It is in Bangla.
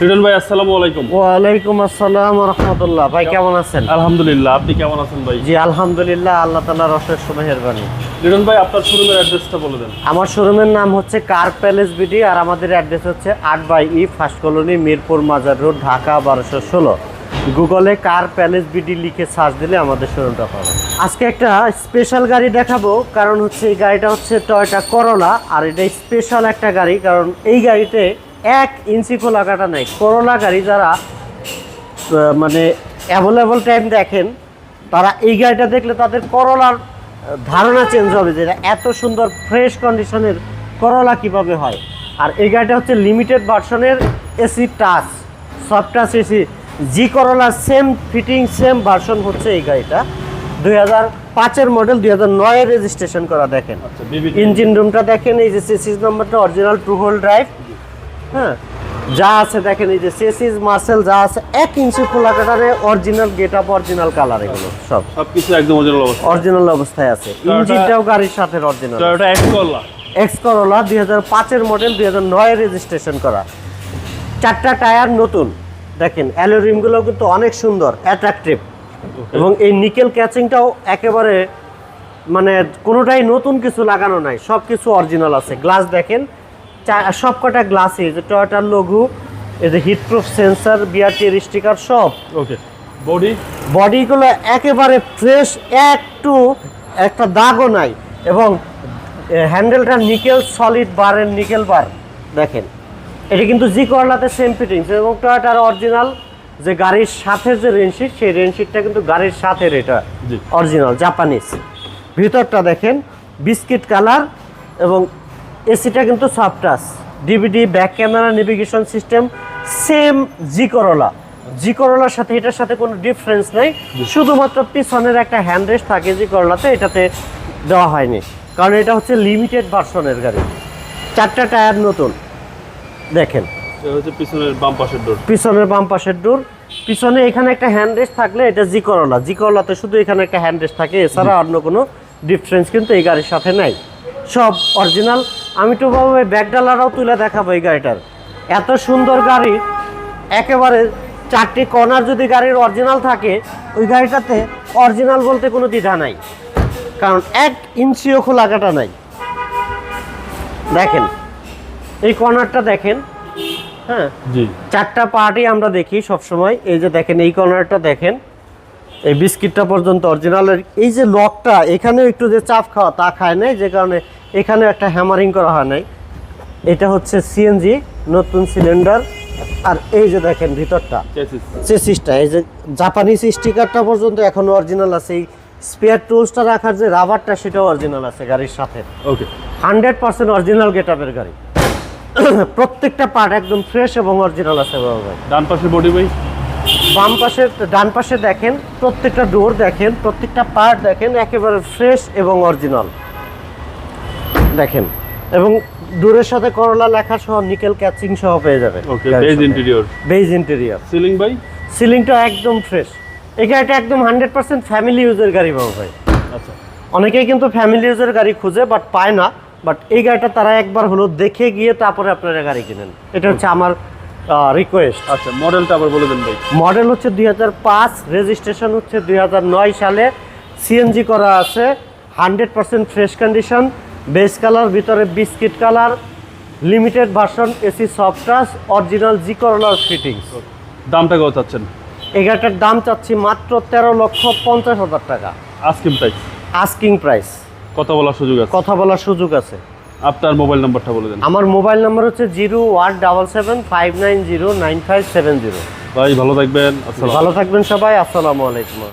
লিটন ভাই আসসালামু আলাইকুম। ওয়ালাইকুম আসসালাম রহমতুল্লাহ। ভাই কেমন আছেন? আলহামদুলিল্লাহ আপনি কেমন আছেন ভাই? জি আলহামদুলিল্লাহ আল্লাহ তালার অশেষ মেহরবানি লিটন ভাই আপনার শোরুমের অ্যাড্রেসটা বলে দেন। আমার শোরুমের নাম হচ্ছে কার প্যালেস বিডি আর আমাদের অ্যাড্রেস হচ্ছে আট by E first colony Mirpur Mazar road Dhaka বারোশো ষোলো। গুগলে কার প্যালেস বিডি লিখে সার্চ দিলে আমাদের শোরুমটা পাবে আজকে একটা স্পেশাল গাড়ি দেখাবো কারণ হচ্ছে এই গাড়িটা হচ্ছে টয়টা করোলা আর এটা স্পেশাল একটা গাড়ি কারণ এই গাড়িতে এক ইঞ্চি খোলা কাটা নেই। করোলা গাড়ি যারা মানে অ্যাভেলেবল টাইম দেখেন তারা এই গাড়িটা দেখলে তাদের করলার ধারণা চেঞ্জ হবে যে এত সুন্দর ফ্রেশ কন্ডিশনের করলা কীভাবে হয়। আর এই গাড়িটা হচ্ছে লিমিটেড ভার্সনের AC touch soft touch AC G করলার সেম ফিটিং সেম ভার্সন হচ্ছে এই গাড়িটা। দুই হাজার পাঁচের মডেল দুই হাজার নয়ের রেজিস্ট্রেশন করা দেখেন। আচ্ছা ইঞ্জিন রুমটা দেখেন এই যে সিসিস নাম্বারটা অরিজিনাল টু হোল ড্রাইভ হ্যাঁ যা আছে দেখেন এই যে সেসিস মার্সেল যা আছে এক ইঞ্চি খোলা কাটারে original get up original colour এগুলো সব। সবকিছু একদম অরিজিনাল অবস্থা অরিজিনাল অবস্থায় আছে। ইঞ্জিনটাও গাড়ির সাথে original Toyota X Corolla X Corolla দুই হাজার পাঁচের মডেল দুই হাজার নয় রেজিস্ট্রেশন করা। চারটা টায়ার নতুন। দেখেন অ্যালোরিমগুলো কিন্তু অনেক সুন্দর অ্যাট্রাকটিভ এবং এই নিকেল ক্যাচিংটাও একেবারে মানে কোনোটাই নতুন কিছু লাগানো নাই সব কিছু অরিজিনাল আছে। গ্লাস দেখেন সব কটা গ্লাসই যে টয়টার লঘু এই যে হিটপ্রুফ সেন্সার বিআরটির স্টিকার সব। ওকে বডি বডিগুলো একেবারে ফ্রেশ একটু একটা দাগও নাই। এবং হ্যান্ডেলটা নিকেল সলিড বারের নিকেল বার দেখেন। এটা কিন্তু জি করলাতে সেম ফিটিংস এবং টয়টার অরিজিনাল যে গাড়ির সাথে যে রেনশিট সেই রেনশিটটা কিন্তু গাড়ির সাথে এটা। অরিজিনাল জাপানিজ ভিতরটা দেখেন বিস্কিট কালার এবং এসিটা কিন্তু touch DVD back camera navigation system same G Corolla G করোলার সাথে এটার সাথে কোনো ডিফারেন্স নেই। শুধুমাত্র পিছনের একটা হ্যান্ড রেস্ট থাকে জি করোলাতে এটাতে দেওয়া হয়নি। কারণ এটা হচ্ছে লিমিটেড ভার্সনের গাড়ি। চারটা টায়ার নতুন। দেখেন। হচ্ছে পিছনের বাম পাশের ডোর পিছনের বাম পাশের ডোর পিছনে এখানে একটা হ্যান্ড রেস্ট থাকলে এটা জি করলা জি করলাতে শুধু এখানে একটা হ্যান্ড রেস্ট থাকে এছাড়া অন্য কোনো ডিফারেন্স কিন্তু এই গাড়ির সাথে নাই। সব অরিজিনাল আমি তো বাবু এই ব্যাগডালারাও তুলে দেখাবো এই গাড়িটার। এত সুন্দর গাড়ি একেবারে চারটি কর্নার যদি গাড়ির অরিজিনাল থাকে ওই গাড়িটাতে অরিজিনাল বলতে কোনো দ্বিধা নাই। কারণ এক ইঞ্চিও খোলা কাটা নাই। দেখেন এই কর্নারটা দেখেন হ্যাঁ? জি। চারটা পার্টই আমরা দেখি সব সময় এই যে দেখেন এই কর্নারটা দেখেন। এই বিস্কিটটা পর্যন্ত অরিজিনালের। এই যে লকটা এখানে একটু যে চাপ খাওয়া তা খায় নাই যে কারণে এখানে একটা হ্যামারিং করা হয় নাই। এটা হচ্ছে সিএনজি নতুন সিলিন্ডার আর এই যে দেখেন ভিতরটা চেসিস। চেসিসটা এই যে জাপানিজ স্টিকারটা পর্যন্ত এখনও অরিজিনাল আছে। এই স্পেয়ার টুলসটা রাখার যে রাবারটা সেটাও অরিজিনাল আছে গাড়ির সাথে। Okay. Hundred percent original get আপের গাড়ি। প্রত্যেকটা পার্ট একদম ফ্রেশ এবং অরিজিনাল আছে বাবা ভাই। ডান পাশে বডি ভাই বাম পাশে ডান পাশে দেখেন প্রত্যেকটা ডোর দেখেন প্রত্যেকটা পার্ট দেখেন একেবারে ফ্রেশ এবং অরিজিনাল দেখেন এবং ডোরের সাথে করলা লেখা সহ নিকেল ক্যাচিং সহ পেয়ে যাবে okay beige interior beige interior ceiling ভাই? সিলিংটা একদম ফ্রেশ এই গাড়িটা একদম হান্ড্রেড পার্সেন্ট ফ্যামিলি ইউজের গাড়ি বাবু ভাই। আচ্ছা। অনেকেই কিন্তু ফ্যামিলি ইউজের গাড়ি খুঁজে বাট পায় না। বাট এই গাড়িটা তারা একবার হলো দেখে গিয়ে তারপরে আপনারা গাড়ি কিনেন। এটা হচ্ছে আমার রিকোয়েস্ট আচ্ছা মডেলটা আবার বলে দেন ভাই। মডেল হচ্ছে দুই হাজার পাঁচ রেজিস্ট্রেশন হচ্ছে দুই হাজার নয় সালে। সিএনজি করা আছে hundred percent fresh condition base colour ভিতরে biscuit colour limited version AC soft touch original G করলার ফিটিংস দামটা কত চাচ্ছেন? এই দাম চাচ্ছি মাত্র তেরো লক্ষ পঞ্চাশ হাজার টাকা। আজকে প্রাইস আস্কিং প্রাইস কথা বলার সুযোগ আছে। কথা বলার সুযোগ আছে। আপনার মোবাইল নাম্বারটা বলে দেন। আমার মোবাইল নাম্বার হচ্ছে zero one double seven five nine zero nine five seven zero. ভাই ভালো থাকবেন। ভালো থাকবেন সবাই আসসালামু আলাইকুম।